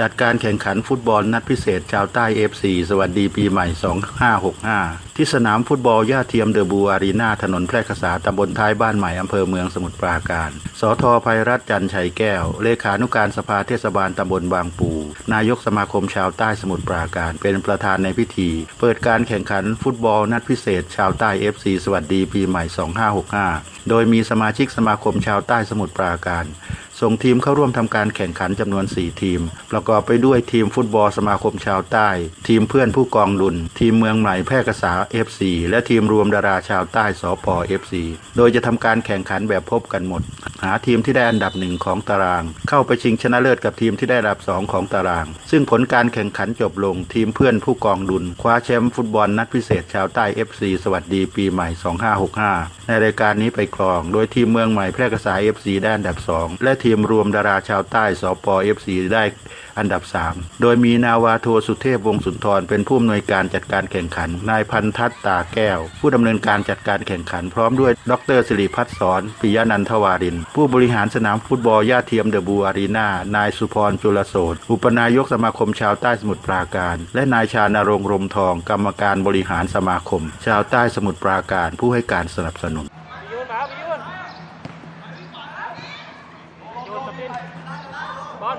จัดการแข่งขันฟุตบอลนัดพิเศษชาวใต้ FC สวัสดีปีใหม่ 2565 ที่สนามฟุตบอลย่าเทียมเดอะบูอารีนาถนนแพร่กษาตำบลท้ายบ้านใหม่อำเภอเมืองสมุทรปราการ สทภัยรัฐจันชัยแก้ว เลขานุการสภาเทศบาลตำบลบางปู นายกสมาคมชาวใต้สมุทรปราการ เป็นประธานในพิธี เปิดการแข่งขันฟุตบอลนัดพิเศษ ชาวใต้ FC สวัสดีปีใหม่ 2565 โดยมีสมาชิกสมาคมชาวใต้สมุทรปราการ ส่งทีมเข้าร่วมทำการแข่งขันจำนวน 4 ทีม ประกอบไปด้วยทีมฟุตบอลสมาคมชาวใต้ ทีมเพื่อนผู้กองดุลทีมเมืองใหม่แพร่กษา FC และทีมรวมดาราชาวใต้สป FC โดยจะทำการแข่งขันแบบพบกันหมด หาทีมที่ได้อันดับหนึ่งของตาราง เข้าไปชิงชนะเลิศกับทีมที่ได้อันดับสองของตาราง ซึ่งผลการแข่งขันจบลง ทีมเพื่อนผู้กองดุลคว้าแชมป์ฟุตบอลนัดพิเศษชาวใต้ FC สวัสดีปีใหม่ 2565 ในรายการนี้ไปครอง โดยทีมเมืองใหม่แพร่กษา FC ได้อันดับ 2 และทีีมรวมดาราชาวใต้สป FC ได้อันดับ 3 โดยมีนาวาโทสุเทพวงศ์สุนทร เป็นผู้อำนวยการจัดการแข่งขัน นายพันทัศน์ตาแก้ว ผู้ดำเนินการจัดการแข่งขัน พร้อมด้วย ดรสิริพัฒน์สอนปิยนันทวาริน ผู้บริหารสนามฟุตบอลย่าเทียมเดอะบูอารีนา นายสุพรจุลโสดอุปนายกสมาคมชาวใต้สมุทรปราการ และนายชานรงค์รมทอง กรรมการบริหารสมาคม ชาวใต้สมุทรปราการ ผู้ให้การสนับสนุนมาไปยืน โยนสปินบอล